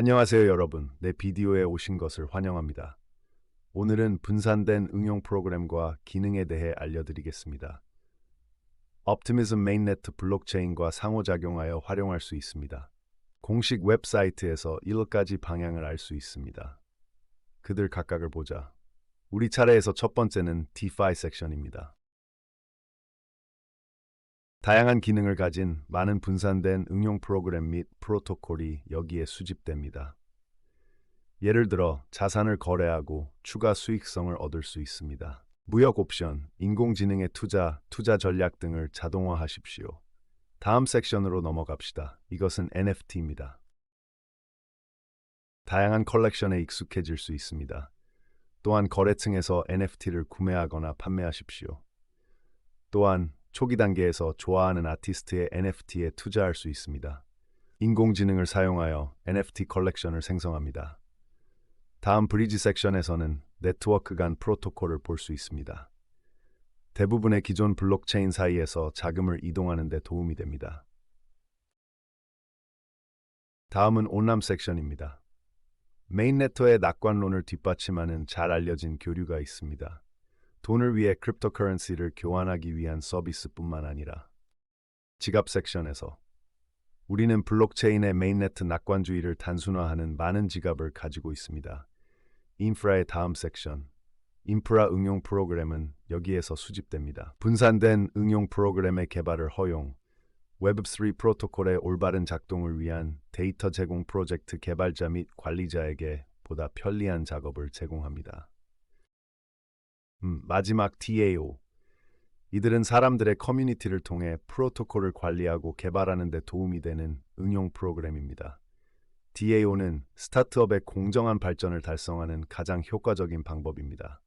안녕하세요, 여러분. 내 비디오에 오신 것을 환영합니다. 오늘은 분산된 응용 프로그램과 기능에 대해 알려드리겠습니다. optimism mainnet 블록체인과 상호작용하여 활용할 수 있습니다. 공식 웹사이트에서 1가지 방향을 알 수 있습니다. 그들 각각을 보자. 우리 차례에서 첫 번째는 DeFi 섹션입니다. 다양한 기능을 가진 많은 분산된 응용 프로그램 및 프로토콜이 여기에 수집됩니다. 예를 들어 자산을 거래하고 추가 수익성을 얻을 수 있습니다. 무역 옵션, 인공지능의 투자, 투자 전략 등을 자동화하십시오. 다음 섹션으로 넘어갑시다. 이것은 NFT입니다. 다양한 컬렉션에 익숙해질 수 있습니다. 또한 거래층에서 NFT를 구매하거나 판매하십시오. 또한 초기 단계에서 좋아하는 아티스트의 NFT에 투자할 수 있습니다. 인공지능을 사용하여 NFT 컬렉션을 생성합니다. 다음 브리지 섹션에서는 네트워크 간 프로토콜을 볼 수 있습니다. 대부분의 기존 블록체인 사이에서 자금을 이동하는 데 도움이 됩니다. 다음은 온람 섹션입니다. 메인네트의 낙관론을 뒷받침하는 잘 알려진 교류가 있습니다. 돈을 위해 크립토커런시를 교환하기 위한 서비스뿐만 아니라 지갑 섹션에서 우리는 블록체인의 메인네트 낙관주의를 단순화하는 많은 지갑을 가지고 있습니다. 인프라의 다음 섹션 인프라 응용 프로그램은 여기에서 수집됩니다. 분산된 응용 프로그램의 개발을 허용, 웹3 프로토콜의 올바른 작동을 위한 데이터 제공 프로젝트 개발자 및 관리자에게 보다 편리한 작업을 제공합니다. 음, 마지막 DAO. 이들은 사람들의 커뮤니티를 통해 프로토콜을 관리하고 개발하는 데 도움이 되는 응용 프로그램입니다. DAO는 스타트업의 공정한 발전을 달성하는 가장 효과적인 방법입니다.